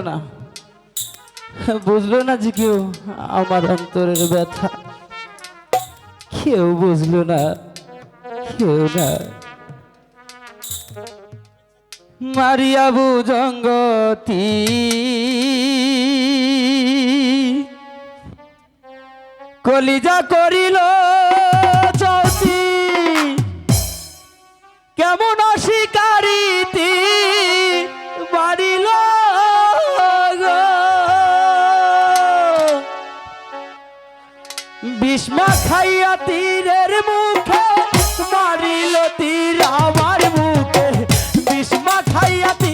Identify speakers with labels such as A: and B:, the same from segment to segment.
A: না। বুঝলো না যে কেউ আমার অন্তরের ব্যথা। কেউ বুঝলো না, কেউ না। মারিয়া বুজঙ্গতি কলিজা করিল চৌতি। কেমন বিষ্মা খাইয়া তীরের মুখে মারিল তীর আমার মুখে। বিষ্মা খাইয়া তীর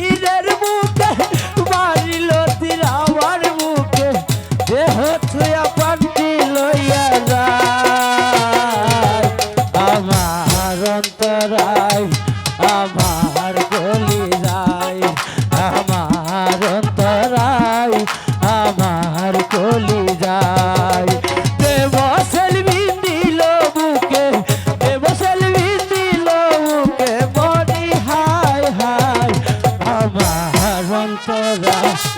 A: toda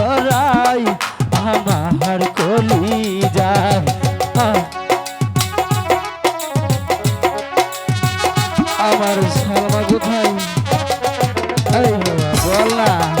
A: আমার সালমা কোথায় আরে বাবা বল না।